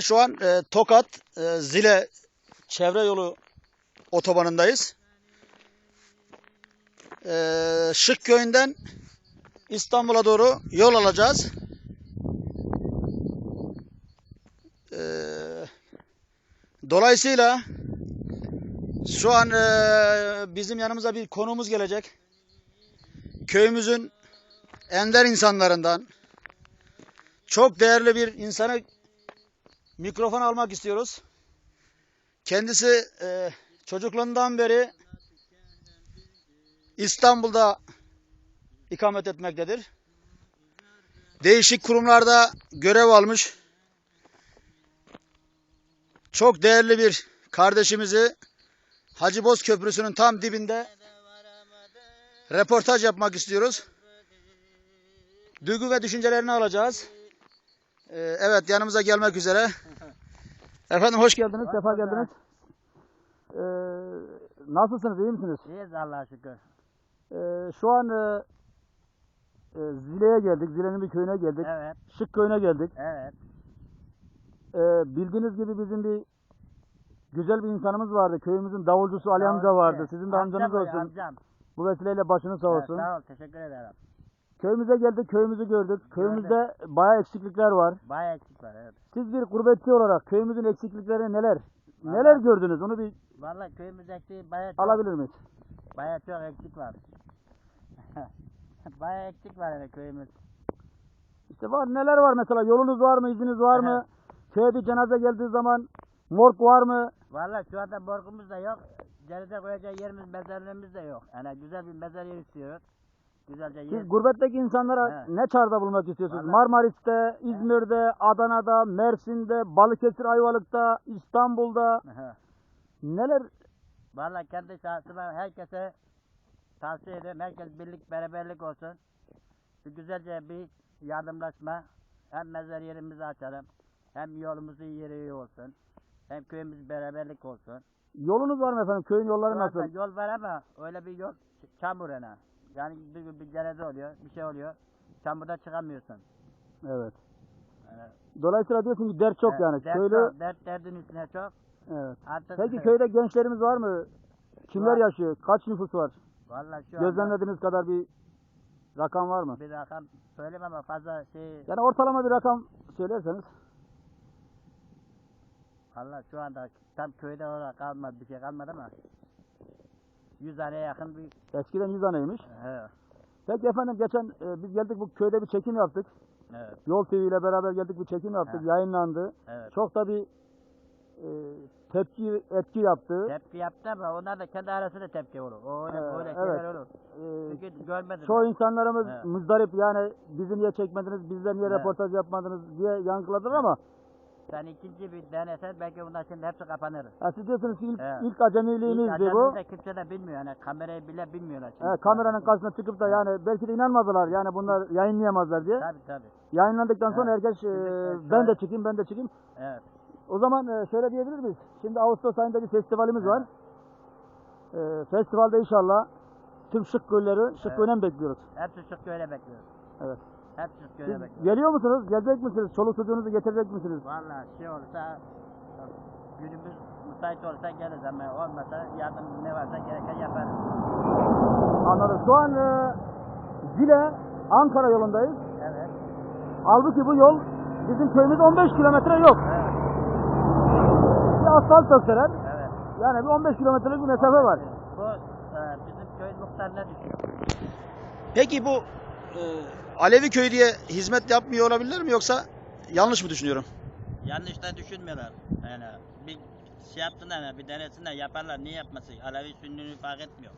Şu an e, Tokat e, Zile çevre yolu otobanındayız. E, Şık köyünden İstanbul'a doğru yol alacağız. E, dolayısıyla şu an e, bizim yanımıza bir konuğumuz gelecek. Köyümüzün ender insanlarından çok değerli bir insanı mikrofon almak istiyoruz. Kendisi e, çocukluğundan beri İstanbul'da ikamet etmektedir. Değişik kurumlarda görev almış. Çok değerli bir kardeşimizi Hacı Boz Köprüsü'nün tam dibinde reportaj yapmak istiyoruz. Duygu ve düşüncelerini alacağız. Ee, evet yanımıza gelmek üzere. Efendim hoş geldiniz, sefa geldiniz. Ee, nasılsınız, iyi misiniz? İyiyiz Allah'a şükür. Ee, şu an e, e, Zile'ye geldik, Zile'nin bir köyüne geldik. Evet, Şık köyüne geldik. evet. Ee, bildiğiniz gibi bizim bir güzel bir insanımız vardı. Köyümüzün davulcusu Ali amca vardı. Sizin de amcanız olsun. Amcam. Bu vesileyle başınız sağ Evet, olsun. sağ ol, teşekkür ederim. Köyümüze geldik, köyümüzü gördük. Köyümüzde bayağı eksiklikler var. Bayağı eksik var, evet. Siz bir gurbetçi olarak köyümüzün eksiklikleri neler? Vallahi- Neler gördünüz? Onu bir Vallahi köyümüzdeki bayağı çok, alabilir miyiz? bayağı çok eksik var. bayağı eksik var yani köyümüz. İşte var neler var mesela? Yolunuz var mı? izniniz var mı? Köye bir cenaze geldiği zaman morg var mı? Vallahi şu anda borkumuz da yok. Cenaze koyacak yerimiz, mezarlığımız da yok. Yani güzel bir mezar yeri istiyoruz. Güzelce yer. Siz gurbetteki insanlara Evet. ne çağrıda bulunmak istiyorsunuz? Vallahi- Marmaris'te, İzmir'de, Adana'da, Mersin'de, Balıkesir, Ayvalık'ta, İstanbul'da Aha. neler? Vallahi kendi şahsıma herkese tavsiye ederim. Herkes birlik beraberlik olsun. Bir güzelce bir yardımlaşma. Hem mezar yerimizi açalım. Hem yolumuzun yeri iyi olsun. Hem köyümüz beraberlik olsun. Yolunuz var mı efendim? Köyün yolları anda nasıl? Yol var ama öyle bir yol ç- çamur ana. Yani bir, bir cenaze oluyor, bir şey oluyor. Çamurda çıkamıyorsun. Evet. Yani, Dolayısıyla diyorsun ki dert çok evet, yani. Dert, Köylü çok, dert derdin üstüne çok. Evet. Artık Peki köyde gençlerimiz var mı? Kimler Var. yaşıyor? Kaç nüfus var? Vallahi şu anda Gözlemlediğiniz kadar bir rakam var mı? bir rakam söylemem ama fazla şey Yani ortalama bir rakam söylerseniz. Allah şu anda tam köyde olarak kalmadı bir şey kalmadı ama 100 tane yakın bir Eskiden 100 taneymiş. he, Peki efendim geçen e, biz geldik bu köyde bir çekim yaptık. evet Yol TV ile beraber geldik bir çekim yaptık. Ha. Yayınlandı. evet. Çok da bir e, tepki etki yaptı. Tepki yaptı ama onlar da kendi arasında tepki olur. O öyle, Ee, öyle evet. şeyler olur. E, Çünkü görmedim. çoğu insanlarımız Evet. muzdarip yani bizi niye çekmediniz, bizden niye Evet. reportaj yapmadınız diye yankıladılar ama Sen ikinci bir denesen belki bunlar şimdi hepsi kapanır. ha, siz diyorsunuz ki ilk, Evet. ilk acemiliğinizdi İlk bu. acemide kimse de bilmiyor. Yani kamerayı bile bilmiyorlar. Şimdi. Evet, kameranın karşısına çıkıp da yani belki de inanmadılar yani bunlar yayınlayamazlar diye. Tabii tabii. Yayınlandıktan sonra Evet. herkes e, Şimdi, e, ben de çıkayım ben de çıkayım. Evet. O zaman e, şöyle diyebilir miyiz? Şimdi Ağustos ayında bir festivalimiz var. E, festivalde inşallah tüm şık gölleri şık Evet. bekliyoruz. Hepsi şık öyle bekliyoruz. Evet. Siz öyle bekliyoruz. geliyor musunuz? Gelecek misiniz? Çoluk çocuğunuzu getirecek misiniz? Vallahi şey olsa günümüz müsait olsa geliriz ama olmasa yardım ne varsa gereken yaparız. Anladım. Şu an e, Zile Ankara yolundayız. Evet. Halbuki bu yol bizim köyümüz 15 kilometre yok. Evet. Bir asfalt dökseler Evet. yani bir 15 kilometrelik bir mesafe var. Bu e, bizim köy muhtarına düşüyor. Peki bu Alevi köy diye hizmet yapmıyor olabilirler mi yoksa yanlış mı düşünüyorum? Yanlış da düşünmüyorlar. Yani bir şey yapsınlar yani bir denesinler yaparlar. Niye yapmasın? Alevi sünnünü fark etmiyor.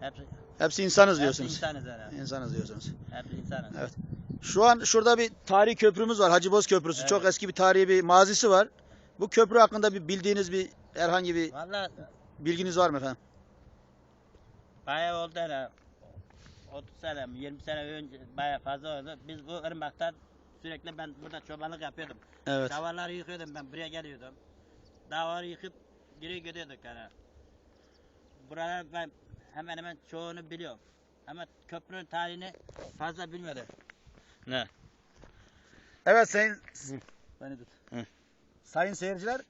Hepsi, Hepsi insanız hepsi diyorsunuz. insanız herhalde. İnsanız diyorsunuz. Hepsi insanız. Evet. Şu an şurada bir tarihi köprümüz var. Hacı Boz Köprüsü. Evet. Çok eski bir tarihi bir mazisi var. Bu köprü hakkında bir bildiğiniz bir herhangi bir Vallahi bilginiz var mı efendim? bayağı oldu herhalde. 30 sene, 20 sene önce bayağı fazla oldu. Biz bu ırmaktan sürekli ben burada çobanlık yapıyordum. Evet. Davarları yıkıyordum ben buraya geliyordum. Davarı yıkıp geri gidiyorduk yani. Buralar ben hemen hemen çoğunu biliyorum. Ama köprünün tarihini fazla bilmedim. Ne? Evet sayın Beni tut. sayın seyirciler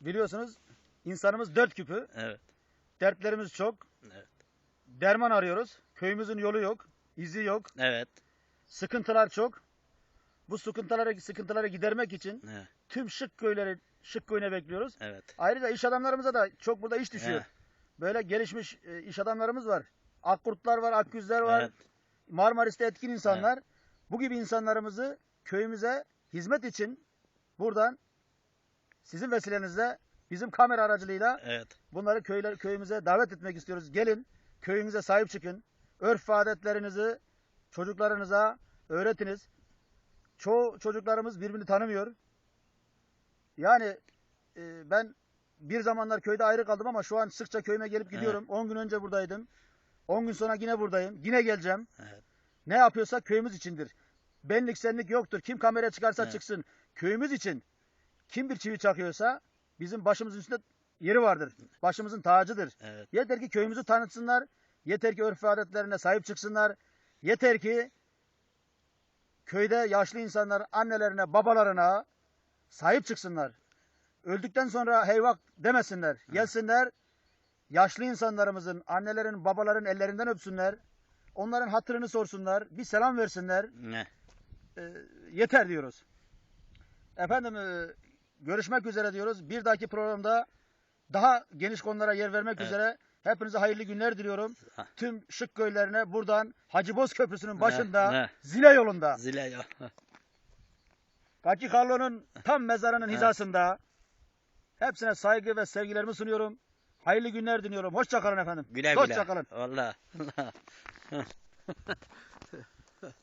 biliyorsunuz insanımız dört küpü. evet. Dertlerimiz çok. Evet. Derman arıyoruz. Köyümüzün yolu yok. izi yok. Evet. Sıkıntılar çok. Bu sıkıntıları sıkıntıları gidermek için Evet. tüm şık köyleri şık köyüne bekliyoruz. Evet. Ayrıca iş adamlarımıza da çok burada iş düşüyor. Evet. Böyle gelişmiş e, iş adamlarımız var. Akkurtlar var, akgüzler var. Evet. Marmaris'te etkin insanlar. Bu gibi insanlarımızı köyümüze hizmet için buradan sizin vesilenizle bizim kamera aracılığıyla Evet. bunları köyler, köyümüze davet etmek istiyoruz. Gelin köyünüze sahip çıkın. Örf adetlerinizi çocuklarınıza öğretiniz. Çoğu çocuklarımız birbirini tanımıyor. Yani e, ben bir zamanlar köyde ayrı kaldım ama şu an sıkça köyüme gelip gidiyorum. 10 gün önce buradaydım. 10 gün sonra yine buradayım. Yine geleceğim. Evet. Ne yapıyorsak köyümüz içindir. Benlik senlik yoktur. Kim kameraya çıkarsa Evet. çıksın. Köyümüz için kim bir çivi çakıyorsa bizim başımızın üstünde yeri vardır. Başımızın tacıdır. Evet. Yeter ki köyümüzü tanıtsınlar. Yeter ki örf ve adetlerine sahip çıksınlar. Yeter ki köyde yaşlı insanlar annelerine, babalarına sahip çıksınlar. Öldükten sonra heyvak demesinler. Gelsinler, yaşlı insanlarımızın, annelerin, babaların ellerinden öpsünler. Onların hatırını sorsunlar. Bir selam versinler. Ne? E, yeter diyoruz. Efendim e, görüşmek üzere diyoruz. Bir dahaki programda daha geniş konulara yer vermek Evet. üzere hepinize hayırlı günler diliyorum. Tüm şık köylerine buradan Hacı Boz Köprüsü'nün başında ne? Zile yolunda Zile ya. Kaki Carlo'nun tam mezarının hizasında hepsine saygı ve sevgilerimi sunuyorum. Hayırlı günler diliyorum. Hoşça kalın efendim. Güle güle. Hoşça kalın. Valla.